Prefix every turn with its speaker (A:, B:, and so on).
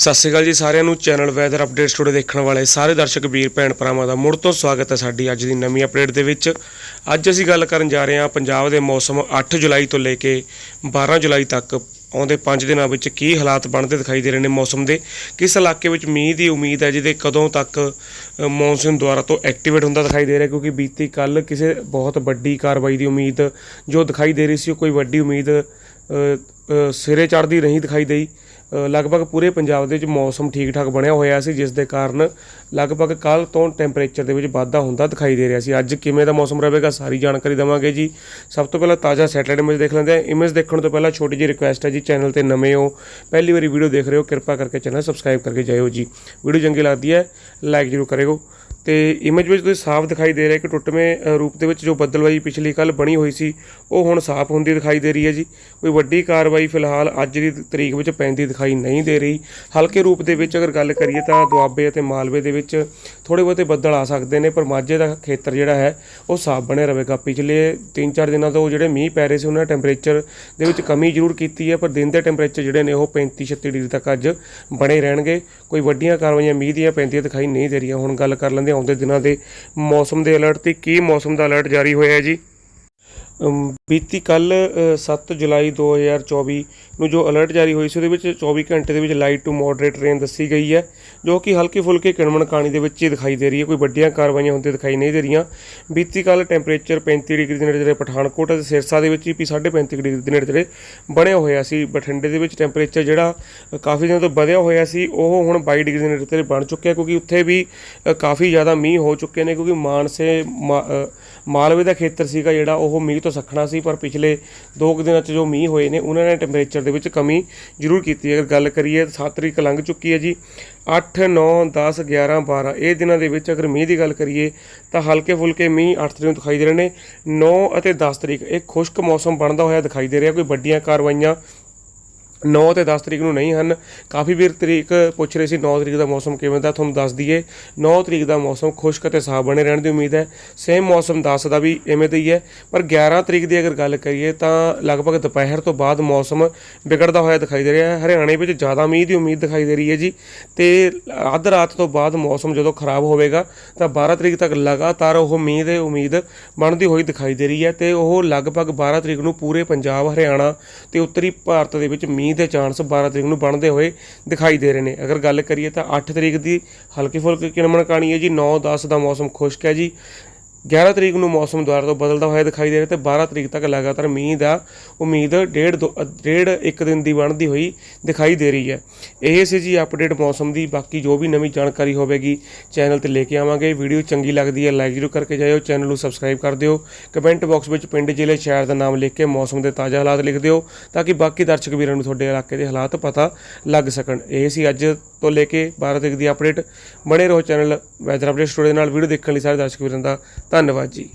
A: ਸਤਿ ਸ਼੍ਰੀ ਅਕਾਲ ਜੀ ਸਾਰਿਆਂ ਨੂੰ। ਚੈਨਲ ਵੈਦਰ ਅਪਡੇਟ ਸਟੂਡੀਓ ਦੇਖਣ ਵਾਲੇ ਸਾਰੇ ਦਰਸ਼ਕ, ਵੀਰ, ਭੈਣ, ਭਰਾਵਾਂ ਦਾ ਮੁੜ ਤੋਂ ਸਵਾਗਤ ਹੈ ਸਾਡੀ ਅੱਜ ਦੀ ਨਵੀਂ ਅਪਡੇਟ ਦੇ ਵਿੱਚ। ਅੱਜ ਅਸੀਂ ਗੱਲ ਕਰਨ ਜਾ ਰਹੇ ਹਾਂ ਪੰਜਾਬ ਦੇ ਮੌਸਮ 8 ਜੁਲਾਈ ਤੋਂ ਲੈ ਕੇ 12 ਜੁਲਾਈ ਤੱਕ ਆਉਂਦੇ 5 ਦਿਨਾਂ ਵਿੱਚ ਕੀ ਹਾਲਾਤ ਬਣਦੇ ਦਿਖਾਈ ਦੇ ਰਹੇ ਨੇ ਮੌਸਮ ਦੇ। ਕਿਸ ਇਲਾਕੇ ਵਿੱਚ ਮੀਂਹ ਦੀ ਉਮੀਦ ਹੈ ਜਿਹਦੇ ਕਦੋਂ ਤੱਕ ਮੌਨਸੂਨ ਦੁਆਰਾ ਤੋਂ ਐਕਟੀਵੇਟ ਹੁੰਦਾ ਦਿਖਾਈ ਦੇ ਰਿਹਾ ਕਿਉਂਕਿ ਬੀਤੀ ਕੱਲ ਕਿਸੇ ਬਹੁਤ ਵੱਡੀ ਕਾਰਵਾਈ ਦੀ ਉਮੀਦ ਜੋ ਦਿਖਾਈ ਦੇ ਰਹੀ ਸੀ, ਉਹ ਕੋਈ ਵੱਡੀ ਉਮੀਦ ਸਿਰੇ ਚੜ੍ਹਦੀ ਨਹੀਂ ਦਿਖਾਈ ਦੇਈ। ਲਗਭਗ ਪੂਰੇ ਪੰਜਾਬ ਦੇ ਵਿੱਚ ਮੌਸਮ ਠੀਕ ਠਾਕ ਬਣਿਆ ਹੋਇਆ ਸੀ, ਜਿਸ ਦੇ ਕਾਰਨ ਲਗਭਗ ਕੱਲ ਤੋਂ ਟੈਂਪਰੇਚਰ ਦੇ ਵਿੱਚ ਵਾਧਾ ਹੁੰਦਾ ਦਿਖਾਈ ਦੇ ਰਿਹਾ ਸੀ। ਅੱਜ ਕਿਵੇਂ ਦਾ ਮੌਸਮ ਰਹੇਗਾ ਸਾਰੀ ਜਾਣਕਾਰੀ ਦਵਾਂਗੇ ਜੀ। ਸਭ ਤੋਂ ਪਹਿਲਾਂ ਤਾਜ਼ਾ ਸੈਟਰਡੇ ਇਮੇਜ ਦੇਖ ਲੈਂਦੇ ਹਾਂ। ਇਮੇਜ ਦੇਖਣ ਤੋਂ ਪਹਿਲਾਂ ਛੋਟੀ ਜਿਹੀ ਰਿਕੁਐਸਟ ਹੈ ਜੀ ਚੈਨਲ ਤੇ ਨਵੇਂ ਹੋ, ਪਹਿਲੀ ਵਾਰੀ ਵੀਡੀਓ ਦੇਖ ਰਹੇ ਹੋ, ਕਿਰਪਾ ਕਰਕੇ ਚੈਨਲ ਸਬਸਕ੍ਰਾਈਬ ਕਰਕੇ ਜਾਇਓ ਜੀ। ਵੀਡੀਓ ਚੰਗੀ ਲੱਗਦੀ ਹੈ ਲਾਈਕ ਜ਼ਰੂਰ ਕਰਿਓ। ਤੇ ਇਮੇਜ ਵਿੱਚ ਤੁਸੀਂ ਸਾਫ਼ ਦਿਖਾਈ ਦੇ ਰਿਹਾ ਕਿ ਟੁੱਟਵੇਂ ਰੂਪ ਦੇ ਵਿੱਚ ਜੋ ਬੱਦਲਵਾਈ ਪਿਛਲੀ ਕੱਲ ਬਣੀ ਹੋਈ ਸੀ, ਉਹ ਹੁਣ ਸਾਫ਼ ਹੁੰਦੀ ਦਿਖਾਈ ਦੇ ਰਹੀ ਹੈ ਜੀ। ਕੋਈ ਵੱਡੀ ਕਾਰਵਾਈ ਫਿਲਹਾਲ ਅੱਜ ਦੀ ਤਰੀਕ ਵਿੱਚ ਪੈਂਦੀ ਦਿਖਾਈ ਨਹੀਂ ਦੇ ਰਹੀ। ਹਲਕੇ ਰੂਪ ਦੇ ਵਿੱਚ ਅਗਰ ਗੱਲ ਕਰੀਏ ਤਾਂ ਦੁਆਬੇ ਅਤੇ ਮਾਲਵੇ ਦੇ ਵਿੱਚ ਥੋੜੇ ਬਹੁਤੇ ਬੱਦਲ ਆ ਸਕਦੇ ਨੇ, ਪਰ ਮਾਝੇ ਦਾ ਖੇਤਰ ਜਿਹੜਾ ਹੈ, ਉਹ ਸਾਫ਼ ਬਣਿਆ ਰਹੇਗਾ। ਪਿਛਲੇ 3-4 ਦਿਨਾਂ ਤੋਂ ਜਿਹੜੇ ਮੀਂਹ ਪੈ ਰਹੇ ਸੀ, ਉਹਨਾਂ ਨੇ ਟੈਂਪਰੇਚਰ ਦੇ ਵਿੱਚ ਕਮੀ ਜ਼ਰੂਰ ਕੀਤੀ ਹੈ, ਪਰ ਦਿਨ ਦੇ ਟੈਂਪਰੇਚਰ ਜਿਹੜੇ ਨੇ, ਉਹ 35-36 ਡਿਗਰੀ ਤੱਕ ਅੱਜ ਬਣੇ ਰਹਿਣਗੇ। ਕੋਈ ਵੱਡੀਆਂ ਕਾਰਵਾਈਆਂ ਮੀਂਹ ਦੀਆਂ ਪੈਂਦੀਆਂ ਦਿਖਾਈ ਨਹੀਂ ਦੇ ਰਹੀਆਂ। ਹੁਣ ਗੱਲ ਕਰ ਲੈਂਦੇ ਹਾਂ ਆਉਂਦੇ ਦਿਨਾਂ ਦੇ ਮੌਸਮ ਦੇ ਅਲਰਟ ਤੇ ਕੀ ਮੌਸਮ ਦਾ ਅਲਰਟ ਜਾਰੀ ਹੋਇਆ ਹੈ ਜੀ? ਬੀਤੀ ਕੱਲ 7 ਜੁਲਾਈ 2024 ਨੂੰ ਜੋ ਅਲਰਟ ਜਾਰੀ ਹੋਈ ਸੀ, ਉਹਦੇ ਵਿੱਚ 24 ਘੰਟੇ ਦੇ ਵਿੱਚ ਲਾਈਟ ਟੂ ਮੋਡਰੇਟ ਰੇਨ ਦੱਸੀ ਗਈ ਹੈ, ਜੋ ਕਿ ਹਲਕੀ ਫੁਲਕੀ ਕਿਣਮਣ ਕਾਣੀ ਦੇ ਵਿੱਚ ਹੀ ਦਿਖਾਈ ਦੇ ਰਹੀ ਹੈ। ਕੋਈ ਵੱਡੀਆਂ ਕਾਰਵਾਈਆਂ ਹੁੰਦੀਆਂ ਦਿਖਾਈ ਨਹੀਂ ਦੇ ਰਹੀਆਂ। ਬੀਤੀ ਕੱਲ ਟੈਂਪਰੇਚਰ 35 ਡਿਗਰੀ ਦੇ ਨੇੜੇ ਜਿਹੜੇ ਪਠਾਨਕੋਟ ਅਤੇ ਸਿਰਸਾ ਦੇ ਵਿੱਚ ਵੀ 35 ਡਿਗਰੀ ਦੇ ਨੇੜੇ ਜਿਹੜੇ ਬਣਿਆ ਹੋਇਆ ਸੀ, ਬਠਿੰਡੇ ਦੇ ਵਿੱਚ ਟੈਂਪਰੇਚਰ ਜਿਹੜਾ ਕਾਫੀ ਦਿਨਾਂ ਤੋਂ ਵਧਿਆ ਹੋਇਆ ਸੀ, ਉਹ ਹੁਣ 22 ਡਿਗਰੀ ਦੇ ਨੇੜੇ ਤੇੜੇ ਬਣ ਚੁੱਕਿਆ ਕਿਉਂਕਿ ਉੱਥੇ ਵੀ ਕਾਫੀ ਜ਼ਿਆਦਾ ਮੀਂਹ ਹੋ ਚੁੱਕੇ ਨੇ, ਕਿਉਂਕਿ ਮਾਨਸੇ, ਮਾ- ਮਾਲਵੇ ਦਾ ਖੇਤਰ ਸੀਗਾ ਜਿਹੜਾ, ਉਹ ਮੀਂਹ ਤੋਂ ਸੱਖਣਾ ਸੀ, ਪਰ ਪਿਛਲੇ ਦੋ ਕੁ ਦਿਨਾਂ 'ਚ ਜੋ ਮੀਂਹ ਹੋਏ ਨੇ, ਉਹਨਾਂ ਨੇ ਟੈਂਪਰੇਚਰ ਦੇ ਵਿੱਚ ਕਮੀ ਜ਼ਰੂਰ ਕੀਤੀ ਹੈ। ਅਗਰ ਗੱਲ ਕਰੀਏ 7 ਤਰੀਕ ਲੰਘ ਚੁੱਕੀ ਹੈ ਜੀ। 8 9 10 11 12 ਇਹ ਦਿਨਾਂ ਦੇ ਵਿੱਚ ਅਗਰ ਮੀਂਹ ਦੀ ਗੱਲ ਕਰੀਏ, ਤਾਂ ਹਲਕੇ ਫੁਲਕੇ ਮੀਂਹ 8 ਤਰੀਕ ਨੂੰ ਦਿਖਾਈ ਦੇ ਰਹੇ ਨੇ। 9 ਅਤੇ 10 ਤਰੀਕ, ਇਹ ਖੁਸ਼ਕ ਮੌਸਮ ਬਣਦਾ ਹੋਇਆ ਦਿਖਾਈ ਦੇ ਰਿਹਾ। ਕੋਈ ਵੱਡੀਆਂ ਕਾਰਵਾਈਆਂ 9 ਤੇ 10 ਤਰੀਕ ਨੂੰ ਨਹੀਂ ਹਨ। ਕਾਫੀ ਵੀਰ ਤਰੀਕ ਪੁੱਛ ਰਹੇ ਸੀ 9 ਤਰੀਕ ਦਾ ਮੌਸਮ ਕਿਵੇਂ ਦਾ ਤੁਹਾਨੂੰ ਦੱਸ ਦਈਏ। 9 ਤਰੀਕ ਦਾ ਮੌਸਮ ਖੁਸ਼ਕ ਅਤੇ ਸਾਫ਼ ਬਣੇ ਰਹਿਣ ਦੀ ਉਮੀਦ ਹੈ। ਸੇਮ ਮੌਸਮ 10 ਦਾ ਵੀ ਐਵੇਂ ਦਾ ਹੀ ਹੈ। ਪਰ 11 ਤਰੀਕ ਦੀ ਅਗਰ ਗੱਲ ਕਰੀਏ ਤਾਂ ਲਗਭਗ ਦੁਪਹਿਰ ਤੋਂ ਬਾਅਦ ਮੌਸਮ ਵਿਗੜਦਾ ਹੋਇਆ ਦਿਖਾਈ ਦੇ ਰਿਹਾ ਹੈ। ਹਰਿਆਣੇ ਵਿੱਚ ਜ਼ਿਆਦਾ ਮੀਂਹ ਦੀ ਉਮੀਦ ਦਿਖਾਈ ਦੇ ਰਹੀ ਹੈ ਜੀ। ਤੇ ਅੱਧ ਰਾਤ ਤੋਂ ਬਾਅਦ ਮੌਸਮ ਜਦੋਂ ਖਰਾਬ ਹੋਵੇਗਾ ਤਾਂ 12 ਤਰੀਕ ਤੱਕ ਲਗਾਤਾਰ ਉਹ ਮੀਂਹ ਦੇ ਉਮੀਦ ਬਣਦੀ ਹੋਈ ਦਿਖਾਈ ਦੇ ਰਹੀ ਹੈ। ਤੇ ਉਹ ਲਗਭਗ 12 ਤਰੀਕ ਨੂੰ ਪੂਰੇ ਪੰਜਾਬ, ਹਰਿਆਣਾ ਤੇ ਉੱਤਰੀ ਭਾਰਤ ਦੇ ਵਿੱਚ ਮੀਂਹ ਦੇ ਚਾਂਸ 12 ਤਰੀਕ ਨੂੰ ਬਣਦੇ ਹੋਏ ਦਿਖਾਈ ਦੇ ਰਹੇ ਨੇ। ਅਗਰ ਗੱਲ ਕਰੀਏ ਤਾਂ 8 ਤਰੀਕ ਦੀ ਹਲਕੀ ਫੁਲਕੀ ਕਿਣਮਣ ਕਾਣੀ ਹੈ ਜੀ। 9 10 ਦਾ ਮੌਸਮ ਖੁਸ਼ਕ ਹੈ ਜੀ। 11 ਤਰੀਕ ਨੂੰ ਮੌਸਮ ਦੁਆਰਾ ਤੋਂ ਬਦਲਦਾ ਹੋਇਆ ਦਿਖਾਈ ਦੇ ਰਿਹਾ ਤੇ 12 ਤਰੀਕ ਤੱਕ ਲਗਾਤਾਰ ਮੀਂਹ ਦਾ ਉਮੀਦ ਡੇਢ ਦੋ ਡੇਢ ਇੱਕ ਦਿਨ ਦੀ ਬਣਦੀ ਹੋਈ ਦਿਖਾਈ ਦੇ ਰਹੀ ਹੈ। ਇਹ ਸੀ ਜੀ ਅਪਡੇਟ ਮੌਸਮ ਦੀ। ਬਾਕੀ ਜੋ ਵੀ ਨਵੀਂ ਜਾਣਕਾਰੀ ਹੋਵੇਗੀ, ਚੈਨਲ ਤੇ ਲੈ ਕੇ ਆਵਾਂਗੇ। ਵੀਡੀਓ ਚੰਗੀ ਲੱਗਦੀ ਹੈ, ਲਾਈਕ ਜ਼ਰੂਰ ਕਰਕੇ ਜਾਇਓ। ਚੈਨਲ ਨੂੰ ਸਬਸਕ੍ਰਾਈਬ ਕਰ ਦਿਓ। ਕਮੈਂਟ ਬਾਕਸ ਵਿੱਚ ਪਿੰਡ, ਜ਼ਿਲ੍ਹੇ, ਸ਼ਹਿਰ ਦਾ ਨਾਮ ਲਿਖ ਕੇ ਮੌਸਮ ਦੇ ਤਾਜ਼ਾ ਹਾਲਾਤ ਲਿਖ ਦਿਓ, ਤਾਂ ਕਿ ਬਾਕੀ ਦਰਸ਼ਕ ਵੀਰਾਂ ਨੂੰ ਤੁਹਾਡੇ ਇਲਾਕੇ ਦੇ ਹਾਲਾਤ ਪਤਾ ਲੱਗ ਸਕਣ। ਇਹ ਸੀ ਅੱਜ ਤੋਂ ਲੈ ਕੇ 12 ਤਰੀਕ ਦੀ ਅਪਡੇਟ। ਬਣੇ ਰਹੋ ਚੈਨਲ ਵੈਦਰ ਅਪਡੇਟ ਸਟੂਡੀਓ ਨਾਲ। ਵੀਡੀਓ ਦੇਖਣ ਲਈ ਸਾਰੇ ਦਰਸ਼ਕ ਵੀਰਾਂ ਦਾ ਧੰਨਵਾਦ ਜੀ।